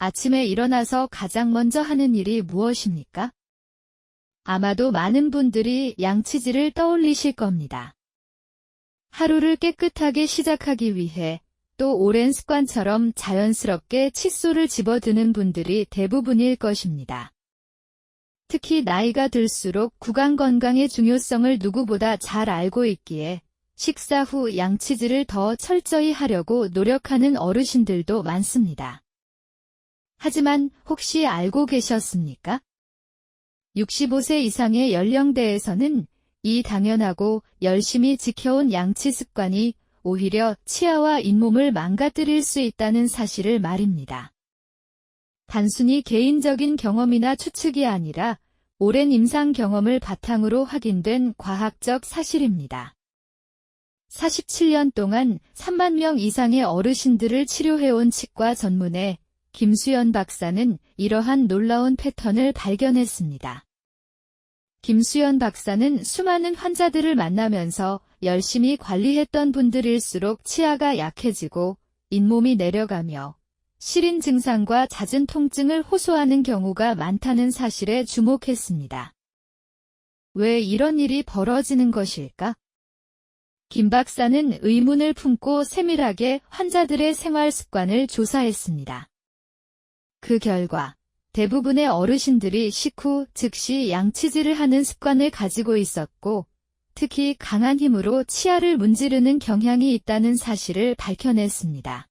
아침에 일어나서 가장 먼저 하는 일이 무엇입니까? 아마도 많은 분들이 양치질을 떠올리실 겁니다. 하루를 깨끗하게 시작하기 위해 또 오랜 습관처럼 자연스럽게 칫솔을 집어드는 분들이 대부분일 것입니다. 특히 나이가 들수록 구강 건강의 중요성을 누구보다 잘 알고 있기에 식사 후 양치질을 더 철저히 하려고 노력하는 어르신들도 많습니다. 하지만 혹시 알고 계셨습니까? 65세 이상의 연령대에서는 이 당연하고 열심히 지켜온 양치 습관이 오히려 치아와 잇몸을 망가뜨릴 수 있다는 사실을 말입니다. 단순히 개인적인 경험이나 추측이 아니라 오랜 임상 경험을 바탕으로 확인된 과학적 사실입니다. 47년 동안 3만 명 이상의 어르신들을 치료해온 치과 전문의 김수연 박사는 이러한 놀라운 패턴을 발견했습니다. 김수연 박사는 수많은 환자들을 만나면서 열심히 관리했던 분들일수록 치아가 약해지고 잇몸이 내려가며 시린 증상과 잦은 통증을 호소하는 경우가 많다는 사실에 주목했습니다. 왜 이런 일이 벌어지는 것일까? 김 박사는 의문을 품고 세밀하게 환자들의 생활 습관을 조사했습니다. 그 결과 대부분의 어르신들이 식후 즉시 양치질을 하는 습관을 가지고 있었고 특히 강한 힘으로 치아를 문지르는 경향이 있다는 사실을 밝혀냈습니다.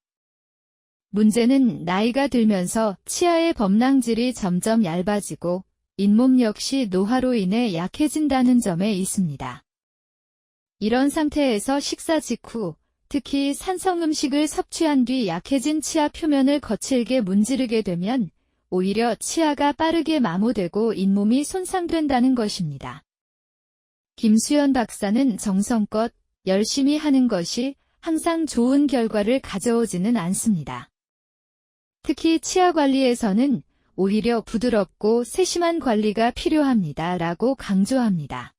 문제는 나이가 들면서 치아의 범랑질이 점점 얇아지고 잇몸 역시 노화로 인해 약해진다는 점에 있습니다. 이런 상태에서 식사 직후 특히 산성 음식을 섭취한 뒤 약해진 치아 표면을 거칠게 문지르게 되면 오히려 치아가 빠르게 마모되고 잇몸이 손상된다는 것입니다. 김수연 박사는 정성껏 열심히 하는 것이 항상 좋은 결과를 가져오지는 않습니다. 특히 치아 관리에서는 오히려 부드럽고 세심한 관리가 필요합니다. 라고 강조합니다.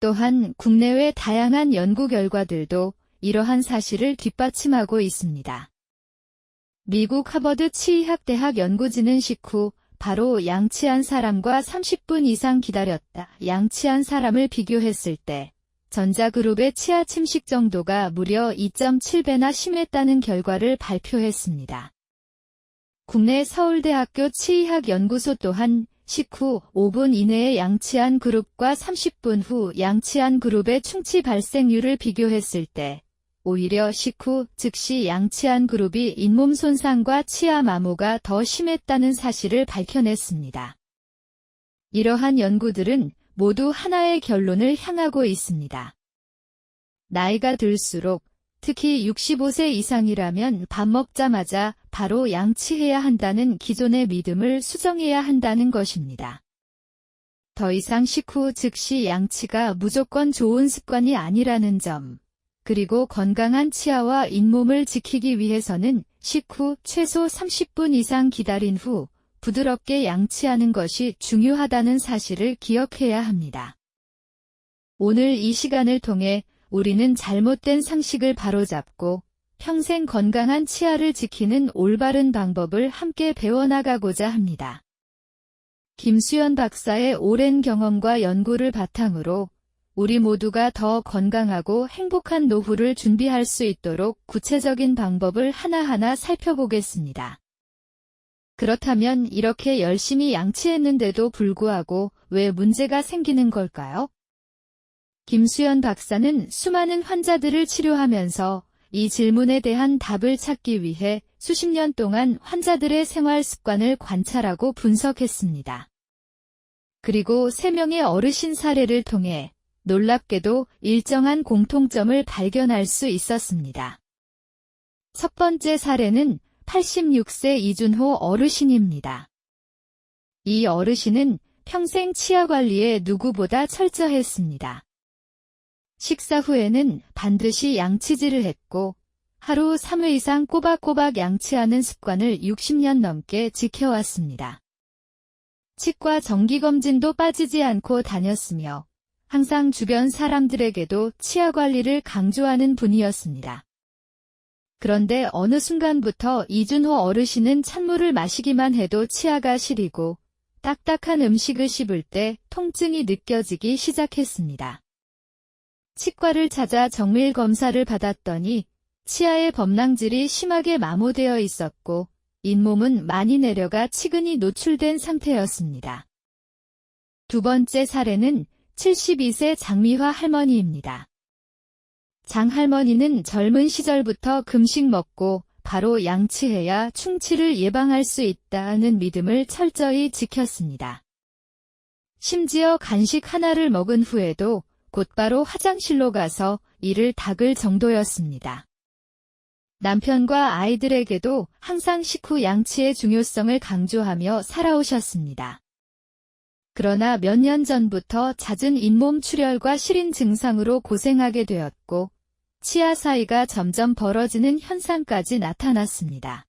또한 국내외 다양한 연구 결과들도 이러한 사실을 뒷받침하고 있습니다. 미국 하버드 치의학대학 연구진은 식후 바로 양치한 사람과 30분 이상 기다렸다. 양치한 사람을 비교했을 때 전자그룹의 치아 침식 정도가 무려 2.7배나 심했다는 결과를 발표했습니다. 국내 서울대학교 치의학연구소 또한 식후 5분 이내에 양치한 그룹과 30분 후 양치한 그룹의 충치 발생률을 비교했을 때 오히려 식후 즉시 양치한 그룹이 잇몸 손상과 치아 마모가 더 심했다는 사실을 밝혀냈습니다. 이러한 연구들은 모두 하나의 결론을 향하고 있습니다. 나이가 들수록 특히 65세 이상이라면 밥 먹자마자 바로 양치해야 한다는 기존의 믿음을 수정해야 한다는 것입니다. 더 이상 식후 즉시 양치가 무조건 좋은 습관이 아니라는 점, 그리고 건강한 치아와 잇몸을 지키기 위해서는 식후 최소 30분 이상 기다린 후 부드럽게 양치하는 것이 중요하다는 사실을 기억해야 합니다. 오늘 이 시간을 통해 우리는 잘못된 상식을 바로잡고 평생 건강한 치아를 지키는 올바른 방법을 함께 배워나가고자 합니다. 김수연 박사의 오랜 경험과 연구를 바탕으로 우리 모두가 더 건강하고 행복한 노후를 준비할 수 있도록 구체적인 방법을 하나하나 살펴보겠습니다. 그렇다면 이렇게 열심히 양치했는데도 불구하고 왜 문제가 생기는 걸까요? 김수연 박사는 수많은 환자들을 치료하면서 이 질문에 대한 답을 찾기 위해 수십 년 동안 환자들의 생활 습관을 관찰하고 분석했습니다. 그리고 3명의 어르신 사례를 통해 놀랍게도 일정한 공통점을 발견할 수 있었습니다. 첫 번째 사례는 86세 이준호 어르신입니다. 이 어르신은 평생 치아 관리에 누구보다 철저했습니다. 식사 후에는 반드시 양치질을 했고 하루 3회 이상 꼬박꼬박 양치하는 습관을 60년 넘게 지켜왔습니다. 치과 정기검진도 빠지지 않고 다녔으며 항상 주변 사람들에게도 치아 관리를 강조하는 분이었습니다. 그런데 어느 순간부터 이준호 어르신은 찬물을 마시기만 해도 치아가 시리고 딱딱한 음식을 씹을 때 통증이 느껴지기 시작했습니다. 치과를 찾아 정밀 검사를 받았더니 치아의 범랑질이 심하게 마모되어 있었고 잇몸은 많이 내려가 치근이 노출된 상태였습니다. 두 번째 사례는 72세 장미화 할머니입니다. 장 할머니는 젊은 시절부터 금식 먹고 바로 양치해야 충치를 예방할 수 있다는 믿음을 철저히 지켰습니다. 심지어 간식 하나를 먹은 후에도 곧바로 화장실로 가서 이를 닦을 정도였습니다. 남편과 아이들에게도 항상 식후 양치의 중요성을 강조하며 살아오셨습니다. 그러나 몇 년 전부터 잦은 잇몸 출혈과 시린 증상으로 고생하게 되었고 치아 사이가 점점 벌어지는 현상까지 나타났습니다.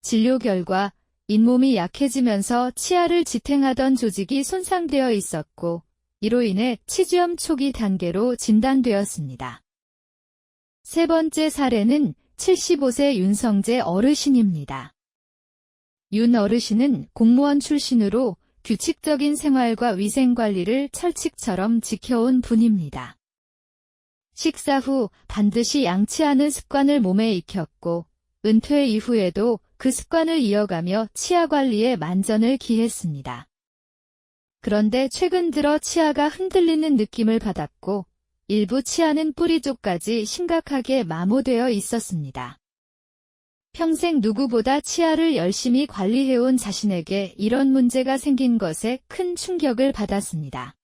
진료 결과 잇몸이 약해지면서 치아를 지탱하던 조직이 손상되어 있었고 이로 인해 치주염 초기 단계로 진단되었습니다. 세 번째 사례는 75세 윤성재 어르신입니다. 윤 어르신은 공무원 출신으로 규칙적인 생활과 위생관리를 철칙처럼 지켜온 분입니다. 식사 후 반드시 양치하는 습관을 몸에 익혔고 은퇴 이후에도 그 습관을 이어가며 치아 관리에 만전을 기했습니다. 그런데 최근 들어 치아가 흔들리는 느낌을 받았고 일부 치아는 뿌리 쪽까지 심각하게 마모되어 있었습니다. 평생 누구보다 치아를 열심히 관리해온 자신에게 이런 문제가 생긴 것에 큰 충격을 받았습니다.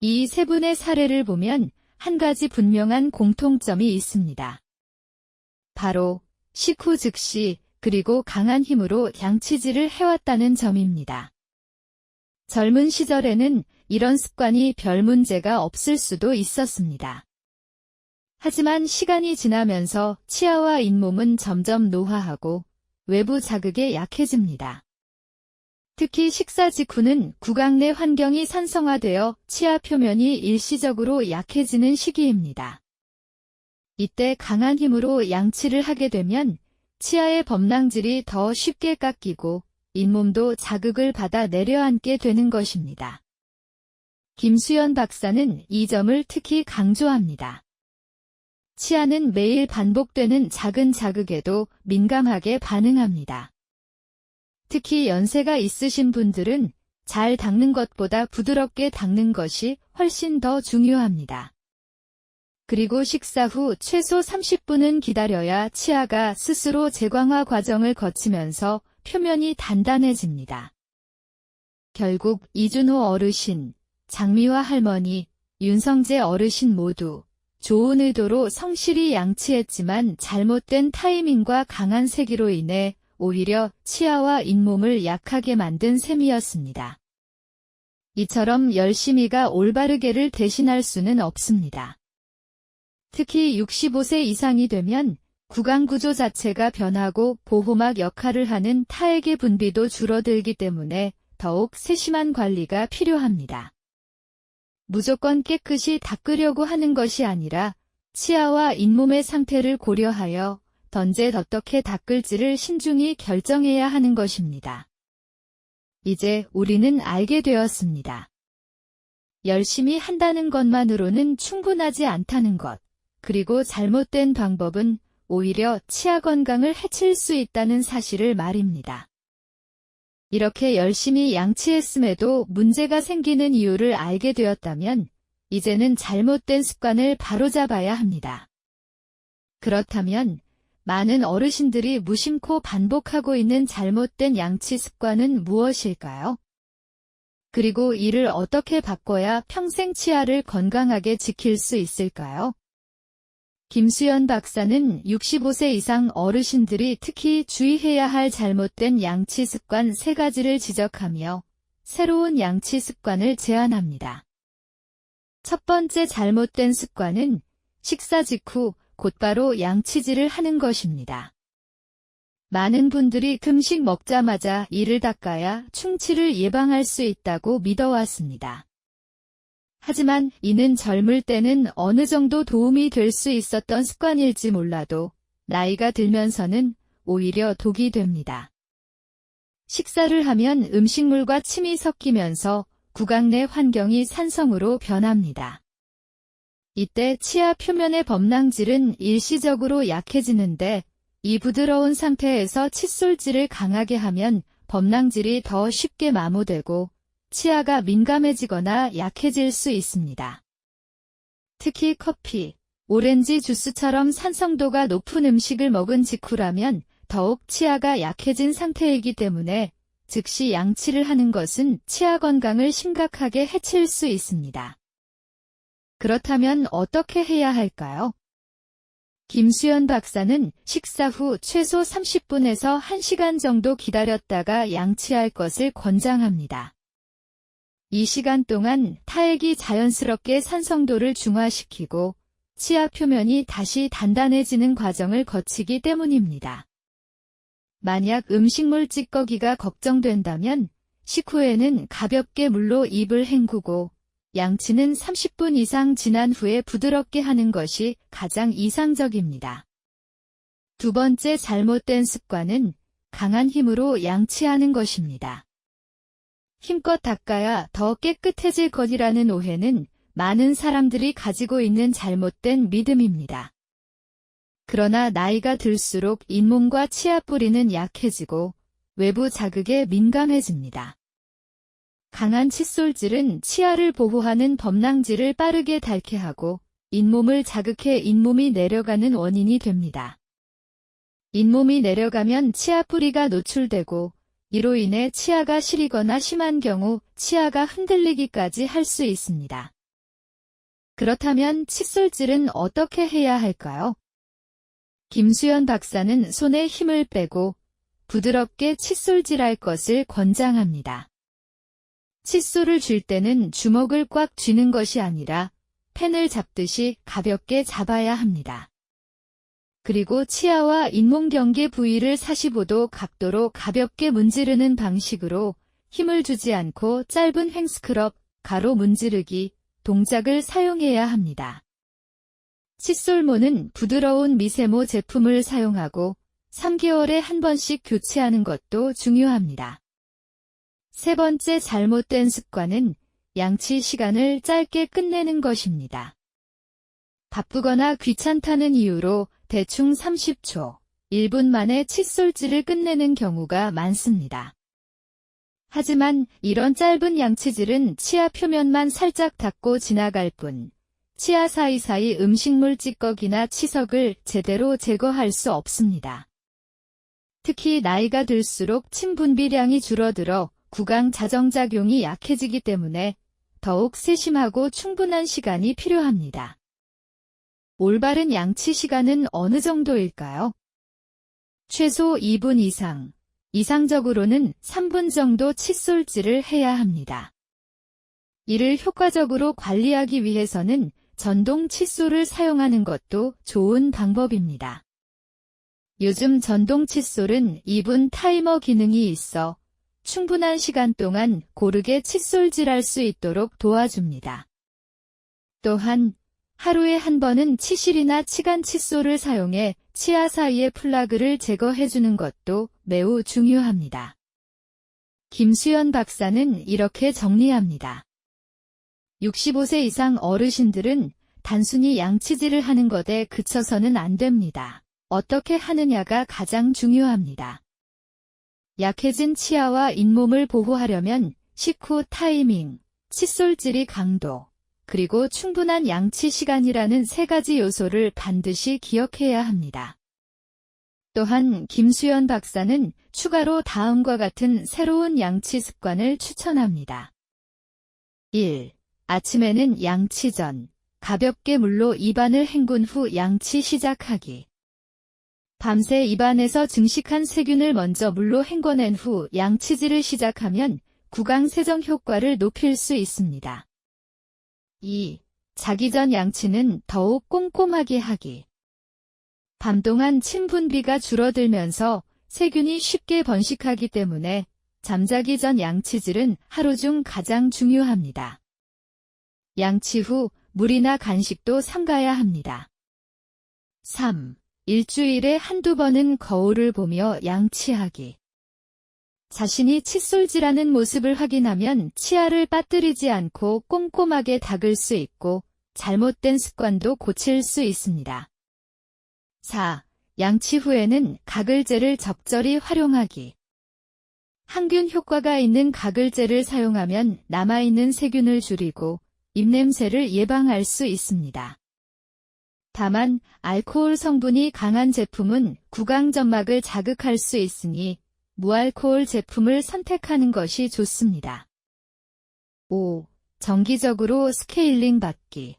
이 세 분의 사례를 보면 한 가지 분명한 공통점이 있습니다. 바로 식후 즉시 그리고 강한 힘으로 양치질을 해왔다는 점입니다. 젊은 시절에는 이런 습관이 별 문제가 없을 수도 있었습니다. 하지만 시간이 지나면서 치아와 잇몸은 점점 노화하고 외부 자극에 약해집니다. 특히 식사 직후는 구강 내 환경이 산성화되어 치아 표면이 일시적으로 약해지는 시기입니다. 이때 강한 힘으로 양치를 하게 되면 치아의 범랑질이 더 쉽게 깎이고 잇몸도 자극을 받아 내려앉게 되는 것입니다. 김수연 박사는 이 점을 특히 강조합니다. 치아는 매일 반복되는 작은 자극에도 민감하게 반응합니다. 특히 연세가 있으신 분들은 잘 닦는 것보다 부드럽게 닦는 것이 훨씬 더 중요합니다. 그리고 식사 후 최소 30분은 기다려야 치아가 스스로 재광화 과정을 거치면서 표면이 단단해집니다. 결국 이준호 어르신, 장미화 할머니, 윤성재 어르신 모두 좋은 의도로 성실히 양치했지만 잘못된 타이밍과 강한 세기로 인해 오히려 치아와 잇몸을 약하게 만든 셈이었습니다. 이처럼 열심히가 올바르게를 대신할 수는 없습니다. 특히 65세 이상이 되면 구강 구조 자체가 변하고 보호막 역할을 하는 타액의 분비도 줄어들기 때문에 더욱 세심한 관리가 필요합니다. 무조건 깨끗이 닦으려고 하는 것이 아니라 치아와 잇몸의 상태를 고려하여 던제 어떻게 닦을지를 신중히 결정해야 하는 것입니다. 이제 우리는 알게 되었습니다. 열심히 한다는 것만으로는 충분하지 않다는 것, 그리고 잘못된 방법은 오히려 치아 건강을 해칠 수 있다는 사실을 말입니다. 이렇게 열심히 양치했음에도 문제가 생기는 이유를 알게 되었다면 이제는 잘못된 습관을 바로잡아야 합니다. 그렇다면 많은 어르신들이 무심코 반복하고 있는 잘못된 양치 습관은 무엇일까요? 그리고 이를 어떻게 바꿔야 평생 치아를 건강하게 지킬 수 있을까요? 김수연 박사는 65세 이상 어르신들이 특히 주의해야 할 잘못된 양치 습관 세 가지를 지적하며 새로운 양치 습관을 제안합니다. 첫 번째 잘못된 습관은 식사 직후 곧바로 양치질을 하는 것입니다. 많은 분들이 금식 먹자마자 이를 닦아야 충치를 예방할 수 있다고 믿어왔습니다. 하지만 이는 젊을 때는 어느 정도 도움이 될 수 있었던 습관일지 몰라도 나이가 들면서는 오히려 독이 됩니다. 식사를 하면 음식물과 침이 섞이면서 구강 내 환경이 산성으로 변합니다. 이때 치아 표면의 범랑질은 일시적으로 약해지는데 이 부드러운 상태에서 칫솔질을 강하게 하면 범랑질이 더 쉽게 마모되고 치아가 민감해지거나 약해질 수 있습니다. 특히 커피, 오렌지 주스처럼 산성도가 높은 음식을 먹은 직후라면 더욱 치아가 약해진 상태이기 때문에 즉시 양치를 하는 것은 치아 건강을 심각하게 해칠 수 있습니다. 그렇다면 어떻게 해야 할까요? 김수연 박사는 식사 후 최소 30분에서 1시간 정도 기다렸다가 양치할 것을 권장합니다. 이 시간 동안 타액이 자연스럽게 산성도를 중화시키고 치아 표면이 다시 단단해지는 과정을 거치기 때문입니다. 만약 음식물 찌꺼기가 걱정된다면 식후에는 가볍게 물로 입을 헹구고 양치는 30분 이상 지난 후에 부드럽게 하는 것이 가장 이상적입니다. 두 번째 잘못된 습관은 강한 힘으로 양치하는 것입니다. 힘껏 닦아야 더 깨끗해질 것이라는 오해는 많은 사람들이 가지고 있는 잘못된 믿음입니다. 그러나 나이가 들수록 잇몸과 치아 뿌리는 약해지고 외부 자극에 민감해집니다. 강한 칫솔질은 치아를 보호하는 범랑질을 빠르게 닳게 하고 잇몸을 자극해 잇몸이 내려가는 원인이 됩니다. 잇몸이 내려가면 치아 뿌리가 노출되고 이로 인해 치아가 시리거나 심한 경우 치아가 흔들리기까지 할 수 있습니다. 그렇다면 칫솔질은 어떻게 해야 할까요? 김수연 박사는 손에 힘을 빼고 부드럽게 칫솔질할 것을 권장합니다. 칫솔을 쥘 때는 주먹을 꽉 쥐는 것이 아니라 펜을 잡듯이 가볍게 잡아야 합니다. 그리고 치아와 잇몸 경계 부위를 45도 각도로 가볍게 문지르는 방식으로 힘을 주지 않고 짧은 횡스크럽, 가로 문지르기 동작을 사용해야 합니다. 칫솔모는 부드러운 미세모 제품을 사용하고 3개월에 한 번씩 교체하는 것도 중요합니다. 세 번째 잘못된 습관은 양치 시간을 짧게 끝내는 것입니다. 바쁘거나 귀찮다는 이유로 대충 30초, 1분 만에 칫솔질을 끝내는 경우가 많습니다. 하지만 이런 짧은 양치질은 치아 표면만 살짝 닦고 지나갈 뿐, 치아 사이사이 음식물 찌꺼기나 치석을 제대로 제거할 수 없습니다. 특히 나이가 들수록 침 분비량이 줄어들어 구강 자정작용이 약해지기 때문에 더욱 세심하고 충분한 시간이 필요합니다. 올바른 양치 시간은 어느 정도일까요? 최소 2분 이상, 이상적으로는 3분 정도 칫솔질을 해야 합니다. 이를 효과적으로 관리하기 위해서는 전동 칫솔을 사용하는 것도 좋은 방법입니다. 요즘 전동 칫솔은 2분 타이머 기능이 있어 충분한 시간 동안 고르게 칫솔질할 수 있도록 도와줍니다. 또한 하루에 한 번은 치실이나 치간 칫솔을 사용해 치아 사이의 플라그를 제거해주는 것도 매우 중요합니다. 김수연 박사는 이렇게 정리합니다. 65세 이상 어르신들은 단순히 양치질을 하는 것에 그쳐서는 안 됩니다. 어떻게 하느냐가 가장 중요합니다. 약해진 치아와 잇몸을 보호하려면 식후 타이밍, 칫솔질이 강도, 그리고 충분한 양치 시간이라는 세 가지 요소를 반드시 기억해야 합니다. 또한 김수연 박사는 추가로 다음과 같은 새로운 양치 습관을 추천합니다. 1. 아침에는 양치 전, 가볍게 물로 입안을 헹군 후 양치 시작하기. 밤새 입안에서 증식한 세균을 먼저 물로 헹궈낸 후 양치질을 시작하면 구강 세정 효과를 높일 수 있습니다. 2. 자기 전 양치는 더욱 꼼꼼하게 하기. 밤 동안 침 분비가 줄어들면서 세균이 쉽게 번식하기 때문에 잠자기 전 양치질은 하루 중 가장 중요합니다. 양치 후 물이나 간식도 삼가야 합니다. 3. 일주일에 한두 번은 거울을 보며 양치하기. 자신이 칫솔질하는 모습을 확인하면 치아를 빠뜨리지 않고 꼼꼼하게 닦을 수 있고 잘못된 습관도 고칠 수 있습니다. 4. 양치 후에는 가글제를 적절히 활용하기. 항균 효과가 있는 가글제를 사용하면 남아있는 세균을 줄이고 입냄새를 예방할 수 있습니다. 다만 알코올 성분이 강한 제품은 구강점막을 자극할 수 있으니 무알코올 제품을 선택하는 것이 좋습니다. 5. 정기적으로 스케일링 받기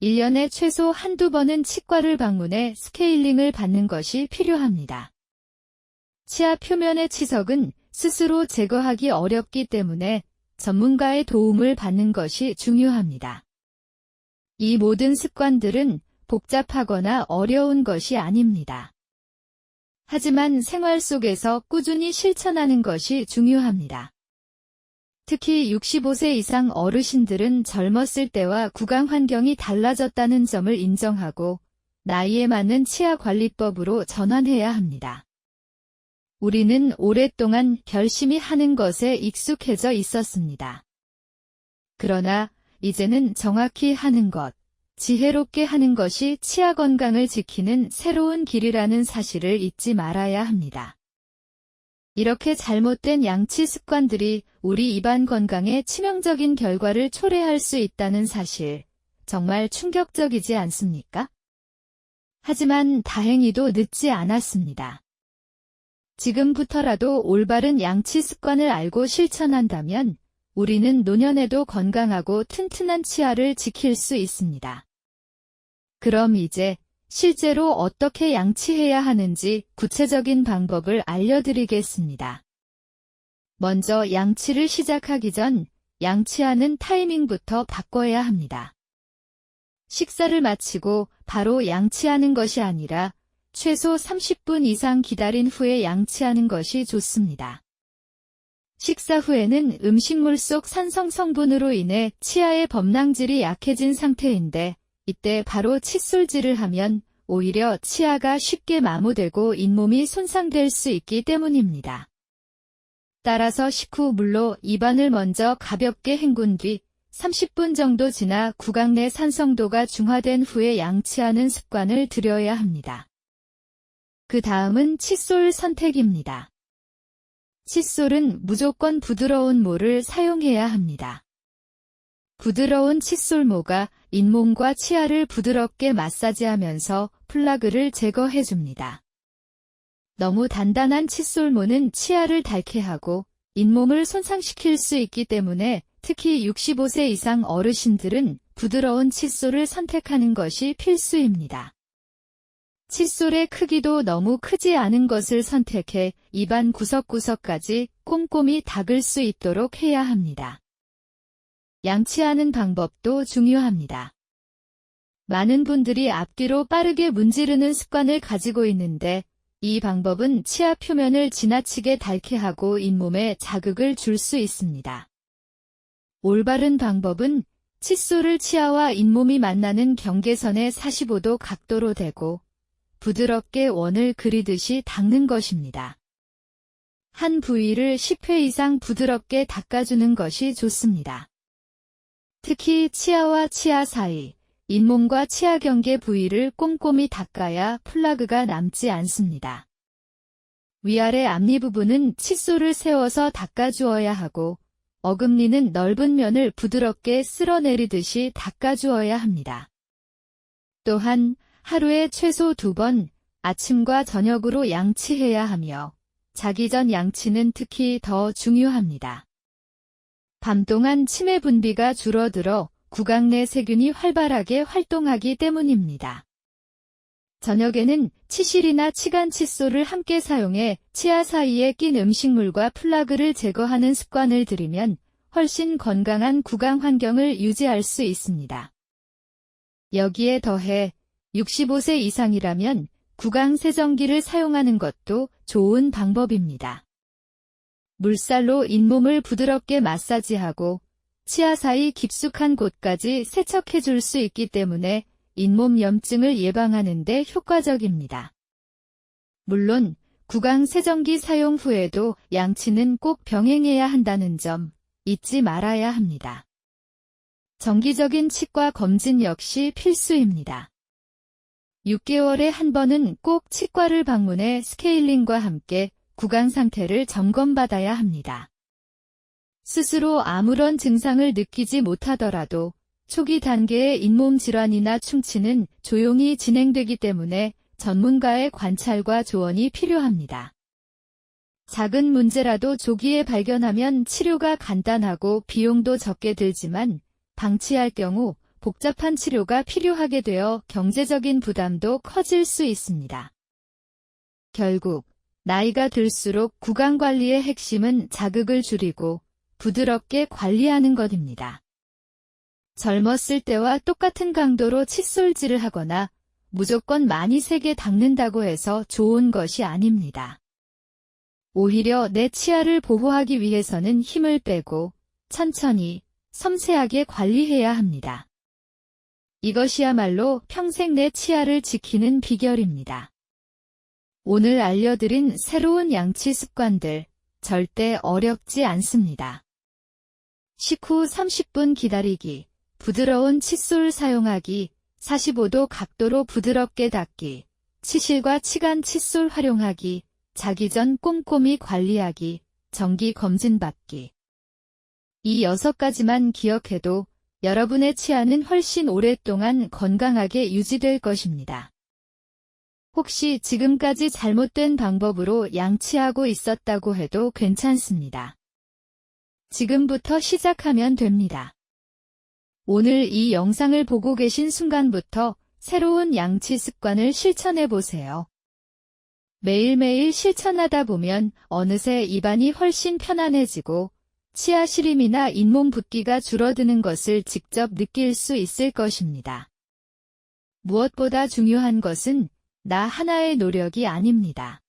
1년에 최소 한두 번은 치과를 방문해 스케일링을 받는 것이 필요합니다. 치아 표면의 치석은 스스로 제거하기 어렵기 때문에 전문가의 도움을 받는 것이 중요합니다. 이 모든 습관들은 복잡하거나 어려운 것이 아닙니다. 하지만 생활 속에서 꾸준히 실천하는 것이 중요합니다. 특히 65세 이상 어르신들은 젊었을 때와 구강 환경이 달라졌다는 점을 인정하고 나이에 맞는 치아 관리법으로 전환해야 합니다. 우리는 오랫동안 열심히 하는 것에 익숙해져 있었습니다. 그러나 이제는 정확히 하는 것, 지혜롭게 하는 것이 치아 건강을 지키는 새로운 길이라는 사실을 잊지 말아야 합니다. 이렇게 잘못된 양치 습관들이 우리 입안 건강에 치명적인 결과를 초래할 수 있다는 사실, 정말 충격적이지 않습니까? 하지만 다행히도 늦지 않았습니다. 지금부터라도 올바른 양치 습관을 알고 실천한다면 우리는 노년에도 건강하고 튼튼한 치아를 지킬 수 있습니다. 그럼 이제 실제로 어떻게 양치해야 하는지 구체적인 방법을 알려드리겠습니다. 먼저 양치를 시작하기 전 양치하는 타이밍부터 바꿔야 합니다. 식사를 마치고 바로 양치하는 것이 아니라 최소 30분 이상 기다린 후에 양치하는 것이 좋습니다. 식사 후에는 음식물 속 산성 성분으로 인해 치아의 범랑질이 약해진 상태인데 이때 바로 칫솔질을 하면 오히려 치아가 쉽게 마모되고 잇몸이 손상될 수 있기 때문입니다. 따라서 식후 물로 입안을 먼저 가볍게 헹군 뒤 30분 정도 지나 구강 내 산성도가 중화된 후에 양치하는 습관을 들여야 합니다. 그 다음은 칫솔 선택입니다. 칫솔은 무조건 부드러운 모를 사용해야 합니다. 부드러운 칫솔모가 잇몸과 치아를 부드럽게 마사지하면서 플라그를 제거해줍니다. 너무 단단한 칫솔모는 치아를 닳게 하고 잇몸을 손상시킬 수 있기 때문에 특히 65세 이상 어르신들은 부드러운 칫솔을 선택하는 것이 필수입니다. 칫솔의 크기도 너무 크지 않은 것을 선택해 입안 구석구석까지 꼼꼼히 닦을 수 있도록 해야 합니다. 양치하는 방법도 중요합니다. 많은 분들이 앞뒤로 빠르게 문지르는 습관을 가지고 있는데 이 방법은 치아 표면을 지나치게 닳게 하고 잇몸에 자극을 줄 수 있습니다. 올바른 방법은 칫솔을 치아와 잇몸이 만나는 경계선의 45도 각도로 대고 부드럽게 원을 그리듯이 닦는 것입니다. 한 부위를 10회 이상 부드럽게 닦아주는 것이 좋습니다. 특히 치아와 치아 사이, 잇몸과 치아 경계 부위를 꼼꼼히 닦아야 플라그가 남지 않습니다. 위아래 앞니 부분은 칫솔을 세워서 닦아주어야 하고 어금니는 넓은 면을 부드럽게 쓸어내리듯이 닦아주어야 합니다. 또한 하루에 최소 두 번 아침과 저녁으로 양치해야 하며 자기 전 양치는 특히 더 중요합니다. 밤 동안 치매 분비가 줄어들어 구강 내 세균이 활발하게 활동하기 때문입니다. 저녁에는 치실이나 치간 칫솔을 함께 사용해 치아 사이에 낀 음식물과 플라그를 제거하는 습관을 들이면 훨씬 건강한 구강 환경을 유지할 수 있습니다. 여기에 더해 65세 이상이라면 구강 세정기를 사용하는 것도 좋은 방법입니다. 물살로 잇몸을 부드럽게 마사지하고 치아 사이 깊숙한 곳까지 세척해 줄 수 있기 때문에 잇몸 염증을 예방하는 데 효과적입니다. 물론 구강 세정기 사용 후에도 양치는 꼭 병행해야 한다는 점 잊지 말아야 합니다. 정기적인 치과 검진 역시 필수입니다. 6개월에 한 번은 꼭 치과를 방문해 스케일링과 함께 구강 상태를 점검받아야 합니다. 스스로 아무런 증상을 느끼지 못하더라도 초기 단계의 잇몸 질환이나 충치는 조용히 진행되기 때문에 전문가의 관찰과 조언이 필요합니다. 작은 문제라도 조기에 발견하면 치료가 간단하고 비용도 적게 들지만 방치할 경우 복잡한 치료가 필요하게 되어 경제적인 부담도 커질 수 있습니다. 결국 나이가 들수록 구강 관리의 핵심은 자극을 줄이고 부드럽게 관리하는 것입니다. 젊었을 때와 똑같은 강도로 칫솔질을 하거나 무조건 많이 세게 닦는다고 해서 좋은 것이 아닙니다. 오히려 내 치아를 보호하기 위해서는 힘을 빼고 천천히 섬세하게 관리해야 합니다. 이것이야말로 평생 내 치아를 지키는 비결입니다. 오늘 알려드린 새로운 양치 습관들 절대 어렵지 않습니다. 식후 30분 기다리기, 부드러운 칫솔 사용하기, 45도 각도로 부드럽게 닦기, 치실과 치간 칫솔 활용하기, 자기 전 꼼꼼히 관리하기, 정기 검진 받기. 이 여섯 가지만 기억해도 여러분의 치아는 훨씬 오랫동안 건강하게 유지될 것입니다. 혹시 지금까지 잘못된 방법으로 양치하고 있었다고 해도 괜찮습니다. 지금부터 시작하면 됩니다. 오늘 이 영상을 보고 계신 순간부터 새로운 양치 습관을 실천해 보세요. 매일매일 실천하다 보면 어느새 입안이 훨씬 편안해지고 치아 시림이나 잇몸 붓기가 줄어드는 것을 직접 느낄 수 있을 것입니다. 무엇보다 중요한 것은 나 하나의 노력이 아닙니다.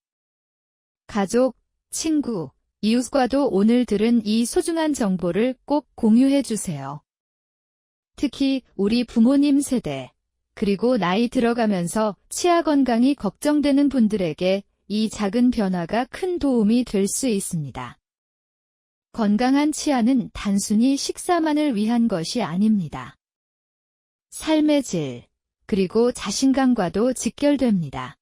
가족, 친구, 이웃과도 오늘 들은 이 소중한 정보를 꼭 공유해 주세요. 특히 우리 부모님 세대, 그리고 나이 들어가면서 치아 건강이 걱정되는 분들에게 이 작은 변화가 큰 도움이 될 수 있습니다. 건강한 치아는 단순히 식사만을 위한 것이 아닙니다. 삶의 질, 그리고 자신감과도 직결됩니다.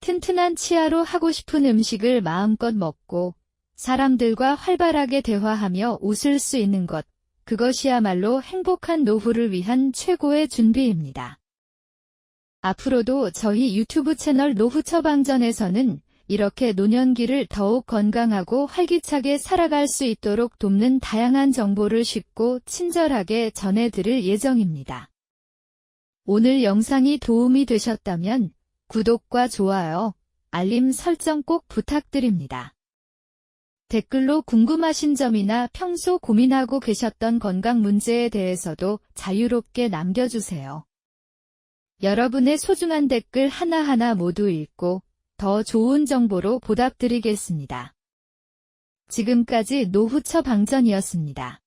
튼튼한 치아로 하고 싶은 음식을 마음껏 먹고 사람들과 활발하게 대화하며 웃을 수 있는 것, 그것이야말로 행복한 노후를 위한 최고의 준비입니다. 앞으로도 저희 유튜브 채널 노후 처방전에서는 이렇게 노년기를 더욱 건강하고 활기차게 살아갈 수 있도록 돕는 다양한 정보를 쉽고 친절하게 전해드릴 예정입니다. 오늘 영상이 도움이 되셨다면 구독과 좋아요, 알림 설정 꼭 부탁드립니다. 댓글로 궁금하신 점이나 평소 고민하고 계셨던 건강 문제에 대해서도 자유롭게 남겨주세요. 여러분의 소중한 댓글 하나하나 모두 읽고 더 좋은 정보로 보답드리겠습니다. 지금까지 노후처 방전이었습니다.